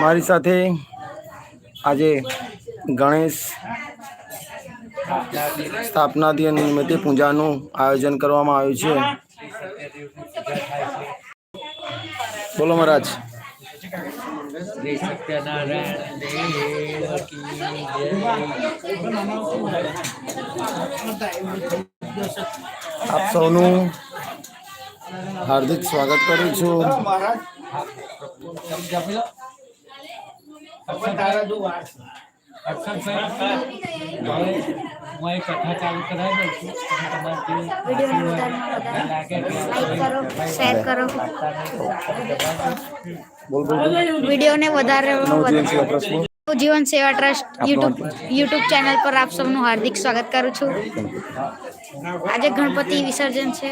મારી સાથે આજે ગણેશ સ્થાપના દિન નિમિત્તે પૂજાનું આયોજન કરવામાં આવ્યું છે બોલો મહારાજ શ્રી સત્યનારાયણ દેવ કી જય. આપ સૌનું હાર્દિક સ્વાગત કરું છું તમે જમી લો અક્ષરભાઈ, હવે હું એક કથા ચાલુ કરાવી દઉં છું. અને તમારે જે લાગે વધારે ટ્રસ્ટ બોલ. જીવન સેવા ટ્રસ્ટ યુટ્યુબ યુટ્યુબ ચેનલ પર આપ સૌનું હાર્દિક સ્વાગત કરું છું. આજે ગણપતિ વિસર્જન છે.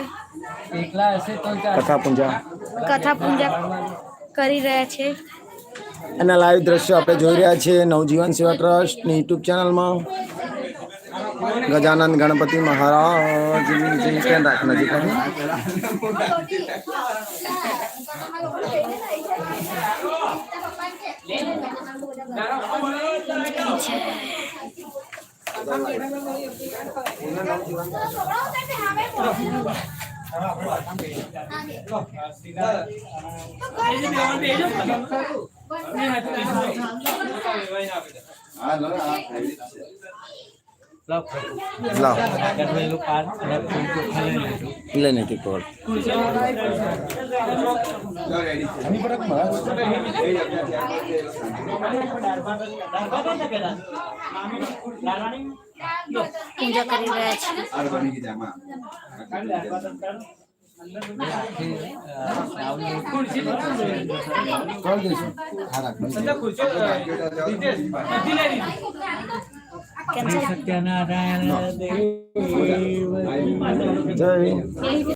કથા પૂજા કથા પૂજા કરી રહ્યા છે. એના લાઈવ દ્રશ્યો આપણે જોઈ રહ્યા છીએ નવજીવન સેવા ટ્રસ્ટની યુટ્યુબ ચેનલમાં. ગજાનંદ ગણપતિ મહારાજ નજીક આવી. લાવ. લાવ કરેલું પાન અને ફૂલ ચોખા લઈ લેજો. લે નથી કોલ પૂજા કરી રહ્યા છે આથી, અ, આવનું કેન્સલ સત્યનારાયણ દેવ. જય.